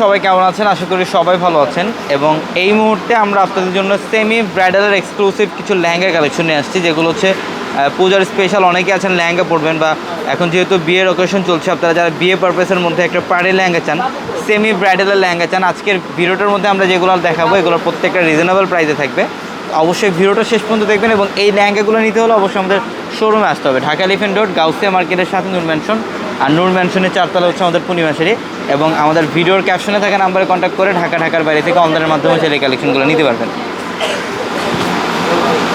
সবাই কেমন আছেন? আশা করি সবাই ভালো আছেন। এবং এই মুহূর্তে আমরা আপনাদের জন্য সেমি ব্রাইডালের এক্সক্লুসিভ কিছু লেহেঙ্গা কালেকশন নিয়ে আসছি, যেগুলো হচ্ছে পূজার স্পেশাল অনেকে আছেন লেহেঙ্গা পরবেন বা এখন যেহেতু বিয়ের অকেশন চলছে, আপনারা যারা বিয়ে পারপাসের মধ্যে একটা পার্টি লেহেঙ্গা চান সেমি ব্রাইডালের লেহেঙ্গা চান, আজকের ভিডিওটার মধ্যে আমরা যেগুলো দেখাবো এগুলো প্রত্যেকটা রিজনেবল প্রাইসে থাকবে। অবশ্যই ভিডিওটা শেষ পর্যন্ত দেখবেন এবং এই লেহেঙ্গাগুলো নিতে হলে অবশ্যই আমাদের শোরুমে আসতে হবে। ঢাকা এলিফেন্ট রোড গাউসিয়া মার্কেটের সাথে নূর ম্যানশন আর নূর ম্যানশনের চারতলা হচ্ছে আমাদের পূর্ণিমাশারি এবং আমাদের ভিডিওর ক্যাপশনে থাকা নাম্বারে কন্ট্যাক্ট করে ঢাকা ঢাকার বাইরে থেকে অনলাইনের মাধ্যমে সেই কালেকশনগুলো নিতে পারবেন।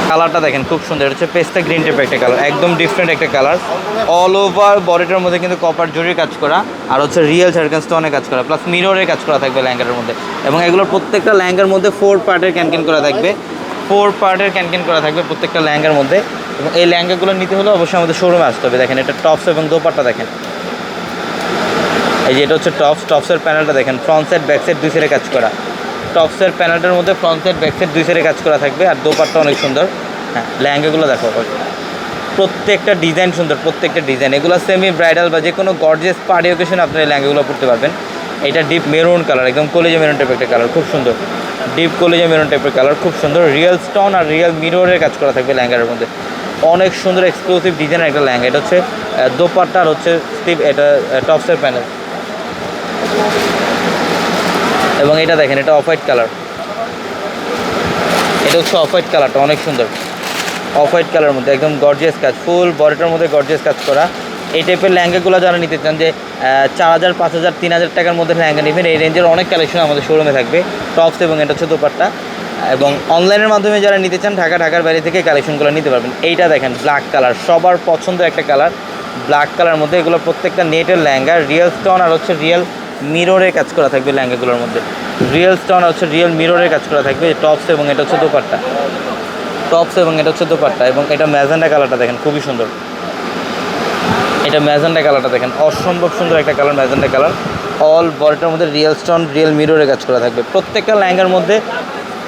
কালারটা দেখেন, খুব সুন্দর। হচ্ছে পেস্তা গ্রিন টাইপের একটা কালার একদম ডিফারেন্ট একটা কালার অল ওভার বডিটার মধ্যে কিন্তু কপার জরির কাজ করা, আর হচ্ছে রিয়েল সার্কেন স্টোনের কাজ করা প্লাস মিররের কাজ করা থাকবে ল্যাঙ্গার মধ্যে। এবং এগুলোর প্রত্যেকটা ল্যাঙ্গার মধ্যে ফোর পার্টের ক্যানকেন করা থাকবে। ফোর পার্টের ক্যানকেন করা থাকবে প্রত্যেকটা ল্যাঙ্গার মধ্যে। এবং এই ল্যাঙ্গাগুলো নিতে হলে অবশ্যই আমাদের শোরুমে আসতে হবে। দেখেন, এটা টপস এবং দোপাট্টা দেখেন। এই যে এটা হচ্ছে টপস টপসের প্যানেলটা দেখেন ফ্রন্ট সাইড ব্যাক সাইড দুই সাইডে কাজ করা। টপসের প্যানেলটার মধ্যে ফ্রন্ট সাইড ব্যাক সাইড দুই সাইডে কাজ করা থাকবে, আর দোপাট্টা অনেক সুন্দর। হ্যাঁ লেহেঙ্গাগুলো দেখো। প্রত্যেকটা ডিজাইন সুন্দর, প্রত্যেকটা ডিজাইন এগুলো সেমি ব্রাইডাল বা যে কোনো গর্জিয়াস পার্টি ওকেশনে আপনারা এই লেহেঙ্গাগুলো পড়তে পারবেন। এটা ডিপ মেরুন কালার একদম কলেজে মেরুন টাইপের একটা কালার খুব সুন্দর। ডিপ কলেজে মেরুন টাইপের কালার খুব সুন্দর। রিয়েল স্টোন আর রিয়েল মিররের কাজ করা থাকবে লেহেঙ্গার মধ্যে। অনেক সুন্দর এক্সক্লুসিভ ডিজাইনের একটা লেহেঙ্গা। এটা হচ্ছে আর হচ্ছে স্টিভ এটা টপসের প্যানেল এবং এটা দেখেন, এটা অফ হোয়াইট কালার এটা হচ্ছে অফ হোয়াইট কালারটা অনেক সুন্দর। অফ হোয়াইট কালারের মধ্যে, একদম গর্জিয়াস কাজ। ফুল বডিটার মধ্যে গর্জিয়াস কাজ করা। এই টাইপের লেহেঙ্গাগুলো যারা নিতে চান যে চার হাজার, পাঁচ হাজার, তিন হাজার টাকার মধ্যে ল্যাঙ্গা নেবেন, এই রেঞ্জের অনেক কালেকশন আমাদের শোরুমে থাকবে। টপস এবং এটা হচ্ছে দোপাট্টা। এবং অনলাইনের মাধ্যমে যারা নিতে চান, ঢাকা, ঢাকার বাইরে থেকে কালেকশনগুলো নিতে পারবেন। এইটা দেখেন ব্ল্যাক কালার সবার পছন্দের একটা কালার ব্ল্যাক কালার মধ্যে এগুলো প্রত্যেকটা নেটের লেহেঙ্গা রিয়েল স্টোন আর হচ্ছে রিয়েল মিররের কাজ করা থাকবে ল্যাঙ্গাগুলোর মধ্যে। রিয়েল স্টোন হচ্ছে রিয়েল মিররের কাজ করা থাকবে টপস এবং এটা হচ্ছে দোপাট্টা। টপস এবং এটা হচ্ছে দোপাট্টা এবং এটা ম্যাজেন্ডা কালারটা দেখেন, খুবই সুন্দর। এটা ম্যাজেন্ডা কালারটা দেখেন, অসম্ভব সুন্দর একটা কালার ম্যাজেন্ডা কালার অল বডিটার মধ্যে রিয়েল স্টোন রিয়েল মিররের কাজ করা থাকবে। প্রত্যেকটা ল্যাঙ্গার মধ্যে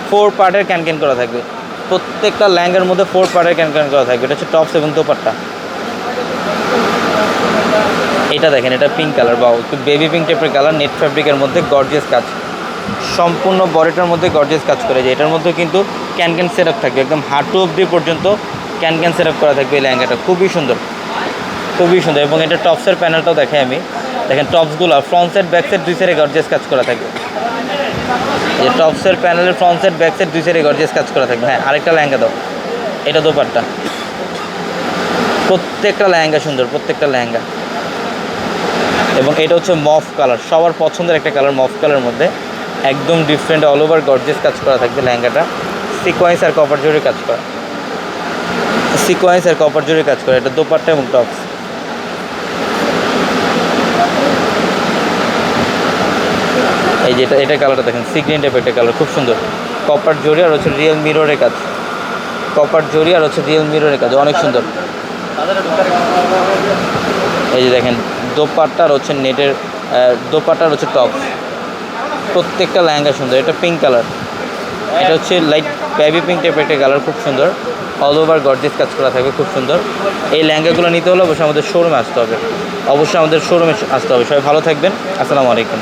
ফোর পার্টের ক্যানক্যান করা থাকবে। প্রত্যেকটা ল্যাঙ্গার মধ্যে ফোর পার্টের ক্যানক্যান করা থাকবে। এটা হচ্ছে টপস এবং দোপাট্টা। এটা দেখেন, এটা পিঙ্ক কালার বা একটু বেবি পিঙ্ক টাইপের কালার নেট ফ্যাব্রিকের মধ্যে গর্জিয়াস কাজ। সম্পূর্ণ বডিটার মধ্যে গর্জিয়াস কাজ করে যায়। এটার মধ্যে কিন্তু ক্যান ক্যান সেট থাকবে, একদম হাঁটু অবধি পর্যন্ত ক্যান ক্যান সেট করা থাকবে এই লেহেঙ্গাটা। খুবই সুন্দর খুবই সুন্দর। এবং এটা টপসের প্যানেলটাও দেখে আমি। দেখেন টপসগুলো ফ্রন্ট সাইড ব্যাক সাইড দুই সাইডে গর্জিয়াস কাজ করা থাকবে। এই টপসের প্যানেলের ফ্রন্ট সাইড ব্যাক সাইড দুই সাইডে গর্জিয়াস কাজ করা থাকবে। হ্যাঁ আরেকটা লেহেঙ্গা দাও। এটা দোপাট্টা। প্রত্যেকটা লেহেঙ্গা সুন্দর, প্রত্যেকটা লেহেঙ্গা। এবং এটা হচ্ছে মফ কালার। সবার পছন্দের একটা কালার মফ কালার মধ্যে। একদম ডিফারেন্ট অল ওভার গর্জেস কাজ করা থাকবে লেহেঙ্গাটা। সিকোয়েন্স আর কপার জোরে কাজ করা। সিকোয়েন্স আর কপার জোরে কাজ করা। এটা দোপাট্টা এবং টপস এই যে এটা এটা কালারটা দেখেন সি গ্রিন টাইপের একটা কালার, খুব সুন্দর। কপার জরি আর হচ্ছে রিয়েল মিররের কাজ। কপার জরি আর হচ্ছে রিয়েল মিররের কাজ, অনেক সুন্দর। এই যে দেখেন দোপাট্টার হচ্ছে নেটের দোপাট্টার হচ্ছে টপ। প্রত্যেকটা লেহেঙ্গা সুন্দর। এটা পিঙ্ক কালার এটা হচ্ছে লাইট বেবি পিঙ্ক টাইপের একটা কালার খুব সুন্দর। অল ওভার গর্জেস কাজ করা থাকবে, খুব সুন্দর। এই লেহেঙ্গাগুলো নিতে হলে অবশ্যই আমাদের শোরুমে আসতে হবে। অবশ্যই আমাদের শোরুমে আসতে হবে। সবাই ভালো থাকবেন। আসসালামু আলাইকুম।